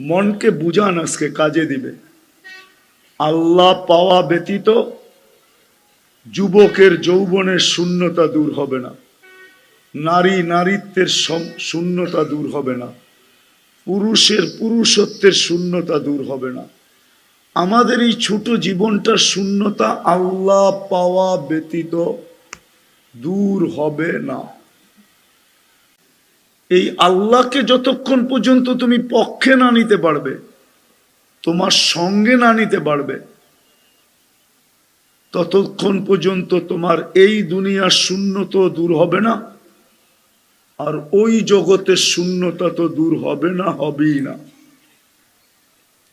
মনকে বুঝান আজকে কাজে দিবে। আল্লাহ পাওয়া ব্যতীত যুবকের যৌবনের শূন্যতা দূর হবে না। নারী নারীত্বের শূন্যতা দূর হবে না। পুরুষের পুরুষত্বের শূন্যতা দূর হবে না। আমাদের এই ছোট জীবনটার শূন্যতা আল্লাহ পাওয়া ব্যতীত দূর হবে না। এই আল্লাহকে যতক্ষণ পর্যন্ত তুমি পক্ষে না নিতে পারবে, তোমার সঙ্গে না নিতে পারবে, ততক্ষণ পর্যন্ত তোমার এই দুনিয়ার শূন্যতা দূর হবে না, আর ওই জগতের শূন্যতা তো দূর হবে না, হবেই না।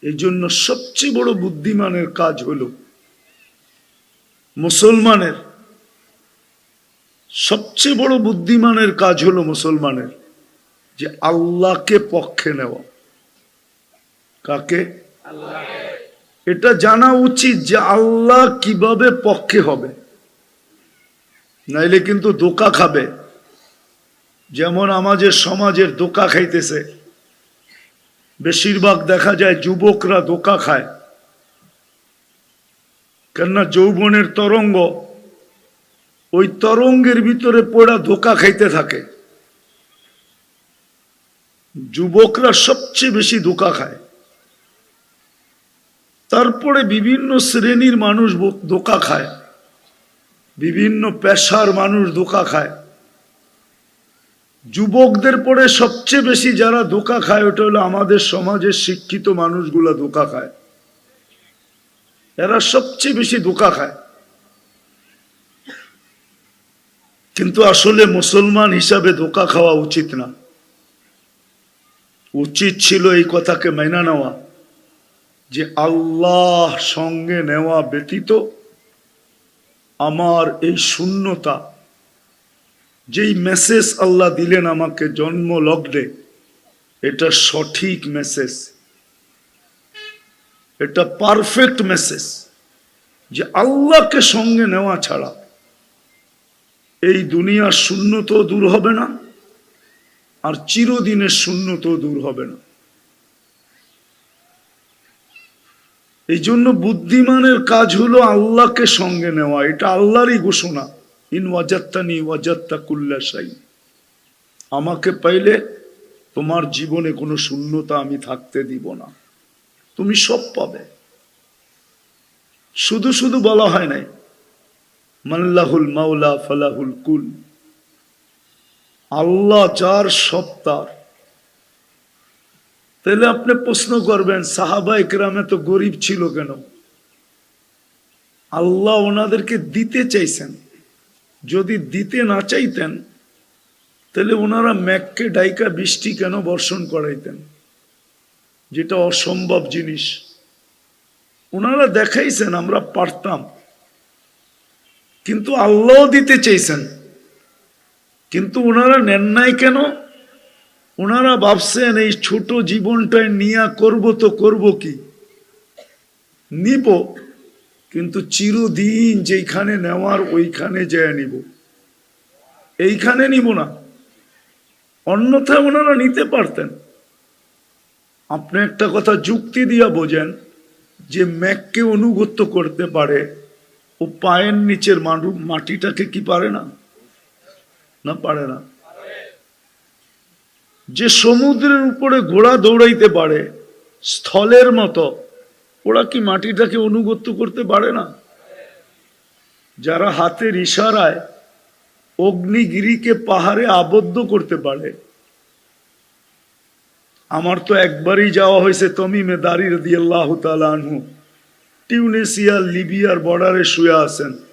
এই জন্য সবচেয়ে বড় বুদ্ধিমানের কাজ হলো মুসলমানের, সবচেয়ে বড় বুদ্ধিমানের কাজ হলো মুসলমানের। যে আল্লাহকে পক্ষে নেওয়া। কাকে? এটা জানা উচিত যে আল্লাহ কীভাবে পক্ষে হবে। নাইলে কিন্তু দোকা খাবে। যেমন আমাদের সমাজের দোকা খাইতেছে। বেশিরভাগ দেখা যায় যুবকরা দোকা খায়। কেননা যৌবনের তরঙ্গ, ওই তরঙ্গের ভিতরে পড়া ধোকা খাইতে থাকে। যুবকরা সবচেয়ে বেশি ধোকা খায়। তারপরে বিভিন্ন শ্রেণির মানুষ ধোকা খায়। বিভিন্ন পেশার মানুষ ধোকা খায়। যুবকদের পরে সবচেয়ে বেশি যারা ধোকা খায়, ওটা হলো আমাদের সমাজের শিক্ষিত মানুষগুলা ধোকা খায়। এরা সবচেয়ে বেশি ধোকা খায়। কিন্তু আসলে মুসলমান হিসাবে ধোকা খাওয়া উচিত না। উচিত ছিল এই কথাকে মেনা নেওয়া যে আল্লাহ সঙ্গে নেওয়া ব্যতীত আমার এই শূন্যতা, যেই মেসেজ আল্লাহ দিলেন আমাকে জন্ম লগ্নে এটা সঠিক মেসেজ এটা পারফেক্ট মেসেজ যে আল্লাহকে সঙ্গে নেওয়া ছাড়া এই দুনিয়ার শূন্য তো দূর হবে না। আর চিরদিনের শূন্যত দূর হবে না। এই জন্য বুদ্ধিমানের কাজ হলো আল্লাহকে সঙ্গে নেওয়া। এটা আল্লাহরই ঘোষণা। ইন ওয়াজাত্তানি ওয়াজাত্তা কুল্লাশাই আমাকে পাইলে তোমার জীবনে কোনো শূন্যতা আমি থাকতে দিব না। তুমি সব পাবে। শুধু শুধু বলা হয় নাই, মাল্লাহুল মাওলা ফালাহুল কুল। আল্লাহ যার সব তার। তাহলে আপনি প্রশ্ন করবেন, সাহাবা একরামে তো গরিব ছিল কেন? আল্লাহ ওনাদেরকে দিতে চাইছেন। যদি দিতে না চাইতেন, তাহলে ওনারা ম্যাককে ডাইকা বৃষ্টি কেন বর্ষণ করাইতেন? যেটা অসম্ভব জিনিস। ওনারা দেখাইছেন, আমরা পারতাম। কিন্তু আল্লাহ দিতে চাইছেন। কিন্তু ওনারা নেন নাই কেন? ওনারা ভাবছেন এই ছোট জীবনটায় নিয়া করব তো করব কি? নিব, কিন্তু চিরদিন যেখানে নেওয়ার ওইখানে যায় নিব। এইখানে নিব না। অন্যথায় ওনারা নিতে পারতেন। আপনি একটা কথা যুক্তি দিয়া বোঝেন, যে ম্যাককে অনুগত্য করতে পারে ও পায়ের নিচের মাটিটাকে কি পারে না? না, পারে না। যে সমুদ্রের উপরে ঘোড়া দৌড়াইতে পারে, স্থলের মতো, ওরা কি মাটিটাকে অনুগত্য করতে পারে না? যারা হাতের ইশারায় অগ্নিগিরিকে পাহাড়ে আবদ্ধ করতে পারে। আমার তো একবারই যাওয়া হয়েছে তমিমে দাঁড়িয়ে দিয়ে আল্লাহ আনহু। টিউনেসিয়া লিবিয়ার বর্ডারে শুয়ে আছেন।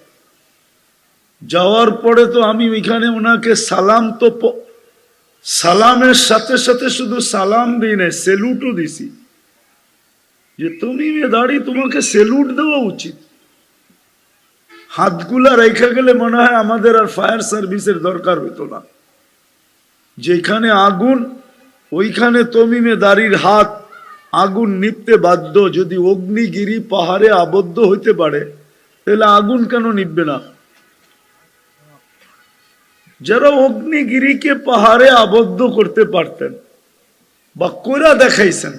যাওয়ার পরে তো আমি ওইখানে ওনাকে সালাম তো সালামের সাথে সাথে শুধু সালাম দিই না সেলুটও দিছি। যে তুমি দাঁড়িয়ে তোমাকে সেলুট দেওয়া উচিত। হাতগুলা রেখে গেলে মনে হয় আমাদের আর ফায়ার সার্ভিসের দরকার হতো না। যেখানে আগুন, ওইখানে তমিমে দাঁড়ির হাত, আগুন নিপতে বাধ্য, যদি অগ্নিগিরি পাহাড়ে আবদ্ধ হইতে পারে, তাহলে আগুন কেন নিববে না? যারা অগ্নিগিরিকে পাহাড়ে আবদ্ধ করতে পারতেন বা কোরা দেখাইছেন।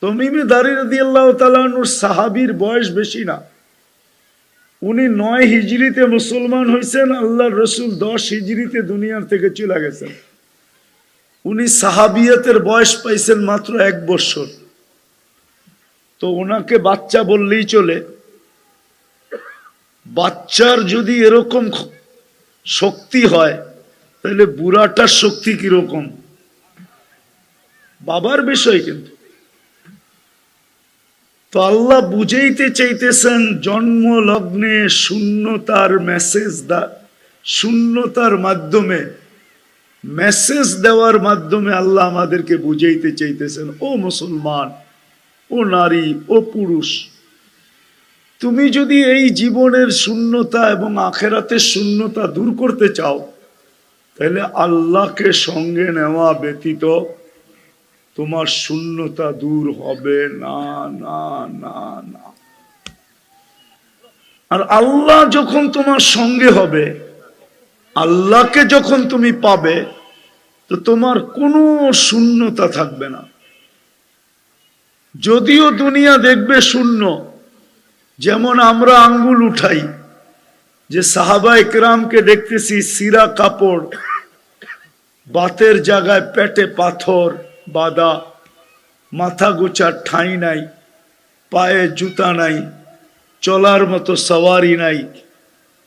তমিমে দাঁড়িয়ে দিয়ে আল্লাহ সাহাবির বয়স বেশি না। উনি নয় হিজড়িতে মুসলমান হয়েছেন আল্লাহ রসুল দশ হিজড়িতে দুনিয়ার থেকে চলে গেছেন। উনি সাহাবিয়তের বয়স পাইছেন মাত্র এক বছর। তো ওনাকে বাচ্চা বললেই চলে। বাচ্চার যদি এরকম শক্তি হয়, তাহলে বুড়াটার শক্তি কীরকম? বাবার বিষয় কিন্তু। তো আল্লাহ বুঝাইতে চাইতেছেন জন্ম লগ্নে শূন্যতার মেসেজ দা, শূন্যতার মাধ্যমে মেসেজ দেওয়ার মাধ্যমে আল্লাহ আমাদেরকে বুঝাইতে চাইতেছেন, ও মুসলমান, ও নারী, ও পুরুষ তুমি যদি এই জীবনের শূন্যতা এবং আখেরাতের শূন্যতা দূর করতে চাও, তাহলে আল্লাহকে সঙ্গে নেওয়া ব্যতীত তোমার শূন্যতা দূর হবে না না না না। আর আল্লাহ যখন তোমার সঙ্গে হবে, আল্লাহকে যখন তুমি পাবে, তো তোমার কোনো শূন্যতা থাকবে না। যদিও দুনিয়া দেখবে শূন্য যেমন আমরা আঙ্গুল উঠাই, যে সাহাবা একরামকে দেখতেছি সিরা কাপড়, বাতের জায়গায় পেটে পাথর, বাদা, মাথা গোছার ঠাঁই নাই, পায়ে জুতা নাই, চলার মতো সওয়ারি নাই,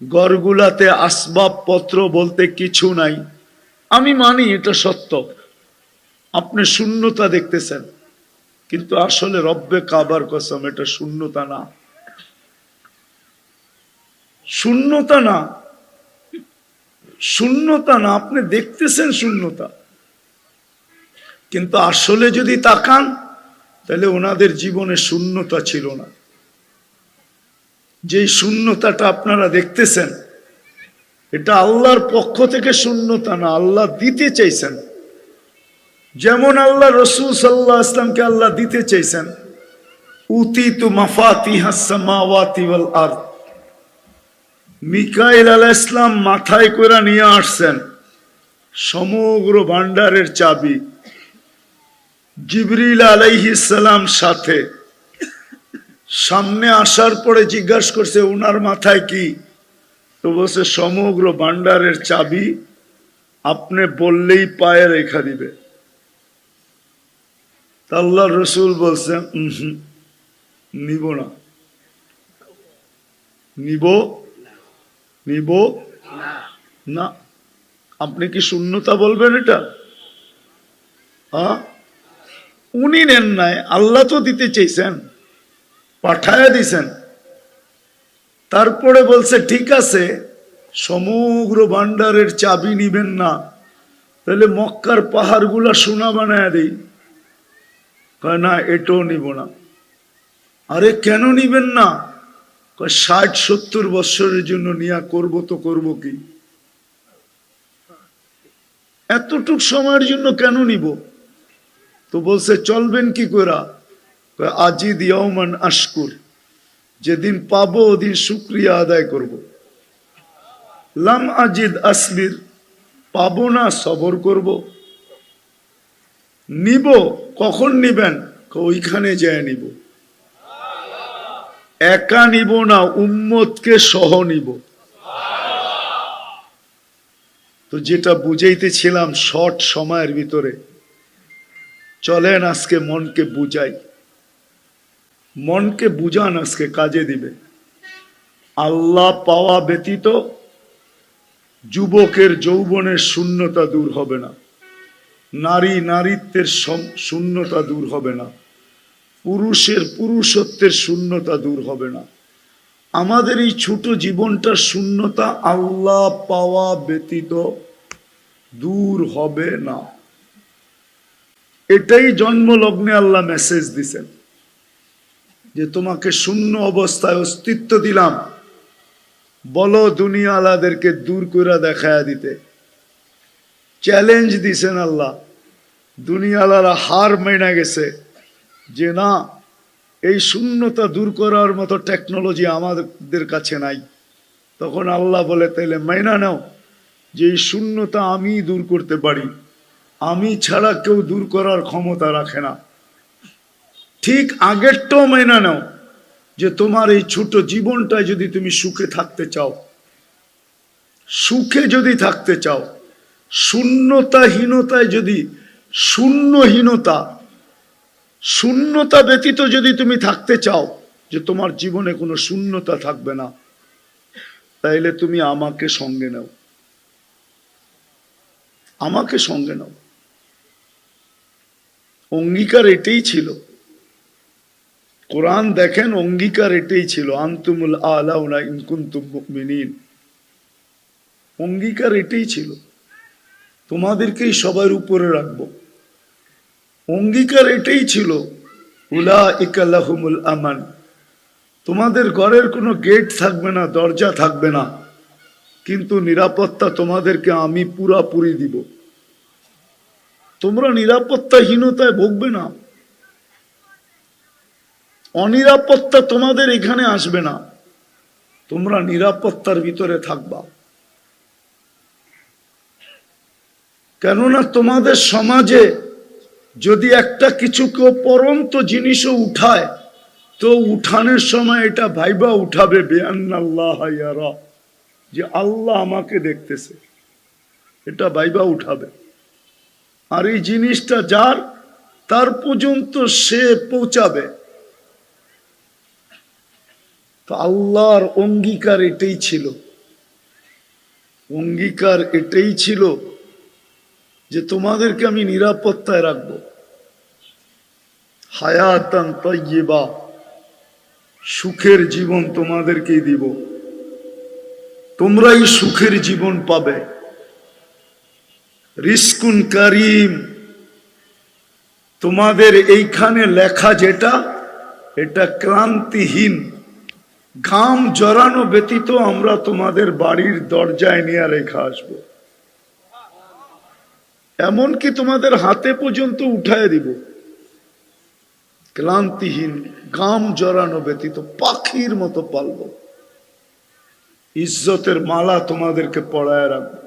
গড়গুলাতে আসবাবপত্র বলতে কিছু নাই। আমি মানি এটা সত্য, আপনি শূন্যতা দেখতেছেন, কিন্তু আসলে রব্বে কাবার কসম, এটা শূন্যতা না। শূন্যতা না। শূন্যতা না, আপনি দেখতেছেন শূন্যতা। কিন্তু আসলে যদি তাকান, তাহলে ওনাদের জীবনে শূন্যতা ছিল না। যেই শূন্যতাটা আপনারা দেখতেছেন, এটা আল্লাহর পক্ষ থেকে শূন্যতা না, আল্লাহ দিতে চাইছেন। যেমন আল্লাহ রসুল সাল্লাহ আসলামকে আল্লাহ দিতে চাইছেন উতি তু মাফাতি হাসামাওয়াতি ওয়াল আরদ। মিকাইল আলাহ ইসলাম মাথায় করে নিয়ে আসছেন সমগ্র ভান্ডারের চাবি জিবরিল আলাইহিস সালাম সাথে। সামনে আসার পরে জিজ্ঞাসা করছে ওনার মাথায় কি? তো বলছে সমগ্র ভান্ডারের চাবি আপনি বললেই পায়ে রেখা দিবে। আল্লাহ রসুল বলছেন "উম হুম, নিব না। নিব? নিব। না, আপনি কি শূন্যতা বলবেন এটা? হ্যাঁ? উনি নেন নাই, আল্লাহ তো দিতে চাইছেন, পাঠায়া দিছেন। তারপরে বলছে, ঠিক আছে, সমগ্র ভান্ডারের চাবি নিবেন না, তাহলে মক্কার পাহাড়গুলা সোনা বানায় দেই। না, এটাও নিব না। আরে, কেন নিবেন না? ষাট, সত্তর বৎসরের জন্য নিয়া করব তো করব কি? এতটুক সময়ের জন্য কেন নিব? তো বলছে, চলবেন কি করা আজিদ ইয়মান আশকুর, যেদিন পাবো ওদিন শুক্রিয়া আদায় করব। লাম আজিদ আসবির, পাবো না, সবর করব। নিব, কখন নিবেন? ওইখানে যায় নিব। একা নিব না, উম্মতকে সহ নিব। তো যেটা বুঝাইতেছিলাম শর্ট সময়ের ভিতরে, চলেন আজকে মনকে বুঝাই। মনকে বুঝান আজকে কাজে দিবে। আল্লাহ পাওয়া ব্যতীত যুবকের যৌবনের শূন্যতা দূর হবে না। নারী নারীত্বের শূন্যতা দূর হবে না। পুরুষের পুরুষত্বের শূন্যতা দূর হবে না। আমাদের এই ছোট জীবনটার শূন্যতা আল্লাহ পাওয়া ব্যতীত দূর হবে না। এটাই জন্মলগ্নে আল্লাহ মেসেজ দিছেন। যে তোমাকে শূন্য অবস্থায় অস্তিত্ব দিলাম। বলো দুনিয়া আলাদেরকে দূর করে দেখায়া দিতে। চ্যালেঞ্জ দিছেন আল্লাহ। দুনিয়ালারা হার মেনে গেছে। যে না, এই শূন্যতা দূর করার মতো টেকনোলজি আমাদের কাছে নাই। তখন আল্লাহ বলে, তাইলে মাইনা নাও যে এই শূন্যতা আমি দূর করতে পারি। আমি ছাড়া কেউ দূর করার ক্ষমতা রাখে না। ঠিক আগেরটাও মেনে নাও যে তোমার এই ছোট জীবনটায় যদি তুমি সুখে থাকতে চাও, সুখে যদি থাকতে চাও, শূন্যতাহীনতায় যদি শূন্যহীনতা শূন্যতা ব্যতীত যদি তুমি থাকতে চাও যে তোমার জীবনে কোনো শূন্যতা থাকবে না, তাইলে তুমি আমাকে সঙ্গে নাও। আমাকে সঙ্গে নাও। অঙ্গীকার এটাই ছিল। কোরআন দেখেন, অঙ্গীকার এটাই ছিল। আন্তুমুল আলাউনা ইনকুন্তুম মুমিনিন। অঙ্গীকার এটাই ছিল। তোমাদেরকেই সবার উপরে রাখব। অঙ্গীকার এটাই ছিল উলা ইকাল্লাহুমুল আমান। তোমাদের ঘরের কোনো গেট থাকবে না, দরজা থাকবে না, কিন্তু নিরাপত্তা তোমাদেরকে আমি পুরাপুরি দিব। তোমরা নিরাপত্তাহীনতায় ভুগবে না। অনিরাপত্তা তোমাদের এখানে আসবে না। তোমরা নিরাপত্তার ভিতরে থাকবা। কেননা তোমাদের সমাজে যদি একটা কিছু কেউ পরন্ত জিনিসও উঠায়, তো উঠানের সময় এটা ভাইবা উঠাবে যে আল্লাহ আমাকে দেখতেছে, এটা ভাইবা উঠাবে। আর এই জিনিসটা যার, তার পর্যন্ত সে পৌঁছাবে। তো আল্লাহর অঙ্গীকার এটাই ছিল। অঙ্গীকার এটাই ছিল যে তোমাদেরকে আমি নিরাপত্তায় রাখব। হায়াতান তৈবা সুখের জীবন তোমাদেরকেই দিব। তোমরাই সুখের জীবন পাবে। রিস্কুন করিম, তোমাদের এইখানে লেখা যেটা, এটা ক্লান্তিহীন, ঘাম জড়ানো ব্যতীত আমরা তোমাদের বাড়ির দরজায় নিয়ে রেখা আসব। এমনকি তোমাদের হাতে পর্যন্ত উঠায় দিব। ক্লান্তিহীন গাম জড়ানো ব্যতীত পাখির মতো পালব। ইজ্জতের মালা তোমাদেরকে পড়ায় রাখব।